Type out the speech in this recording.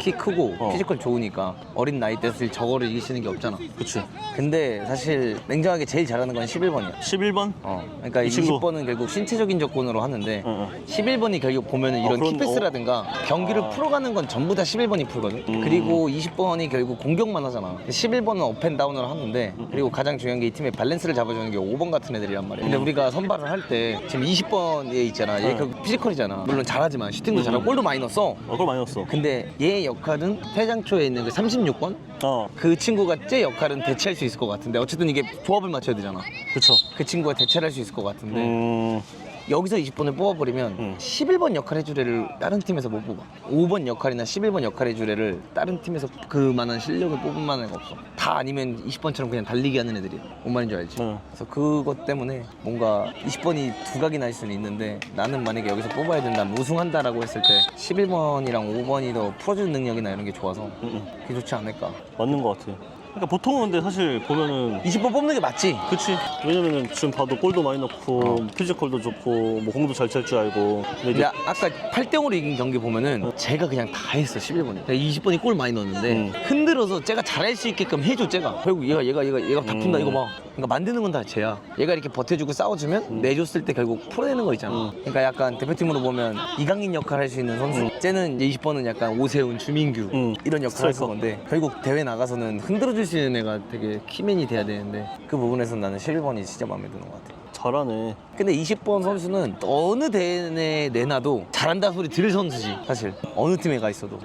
키 크고 어. 피지컬 좋으니까 어린 나이 때 사실 저거를 이기시는 게 없잖아. 그치. 근데 사실 냉정하게 제일 잘하는 건 11번이야. 11번? 어, 그러니까 이 친구. 20번은 결국 신체적인 조건으로 하는데 어, 어. 11번이 결국 보면은 이런 어, 그런- 키패스라든가 경기를 아. 풀어가는 건 전부 다 11번이 풀거든. 음. 그리고 20번이 결국 공격만 하잖아. 11번은 업앤다운을 하는데 음. 그리고 가장 중요한 게 이 팀의 밸런스를 잡아주는 게 5번 같은 애들이란 말이야. 근데 우리가 선발을 할 때 지금 20번 얘 있잖아. 얘 어. 결국 피지컬이잖아. 물론 잘하지만 슈팅도 음. 잘하고 골도 많이 넣었어. 어, 그걸 많이 넣었어. 근데 얘의 역할은 퇴장초에 있는 그 36번? 어, 그 친구가 제 역할은 대체할 수 있을 것 같은데 어쨌든 이게 조합을 맞춰야 되잖아. 그쵸. 그 친구가 대체를 할수 있을 것 같은데 음, 여기서 20번을 뽑아버리면 음. 11번 역할 해줄 애를 다른 팀에서 못 뽑아 5번 역할이나 11번 역할 해줄 애를 다른 팀에서 그만한 실력을 뽑을 만한 애가 없어 다 아니면 20번처럼 그냥 달리기 하는 애들이야 뭔 말인지 알지? 네. 그래서 그것 때문에 뭔가 20번이 두 각이나 할 수는 있는데 나는 만약에 여기서 뽑아야 된다면 우승한다라고 했을 때 11번이랑 5번이 더 풀어주는 능력이나 이런 게 좋아서 음, 음. 그게 좋지 않을까 맞는 것 같아. 그러니까 보통은 근데 사실 보면은 20번 뽑는 게 맞지? 그치 왜냐면은 지금 봐도 골도 많이 넣고 피지컬도 좋고 뭐 공도 잘 찰 줄 알고 근데 이제 아- 아까 8대 0으로 이긴 경기 보면은 제가 그냥 다 했어 11번이 20번이 골 많이 넣었는데 음. 흔들어서 제가 잘할 수 있게끔 해줘 제가 결국 얘가 얘가 얘가 얘가 다 푼다 음. 이거 봐 그러니까 만드는 건 다 쟤야 얘가 이렇게 버텨주고 싸워주면 내줬을 때 결국 풀어내는 거 있잖아 음. 그러니까 약간 대표팀으로 보면 이강인 역할 할 수 있는 선수 쟤는 이제 20번은 약간 오세훈 주민규 음. 이런 역할 할 스트라이커. 건데 결국 대회 나가서는 흔들어 줄 수 있는 애가 되게 키맨이 돼야 되는데. 그 부분에서 나는 11번이 진짜 마음에 드는 것 같아. 잘하네. 근데 20번 선수는 어느 대회에 내놔도 잘한다 소리 들을 선수지 사실. 어느 팀에 가 있어도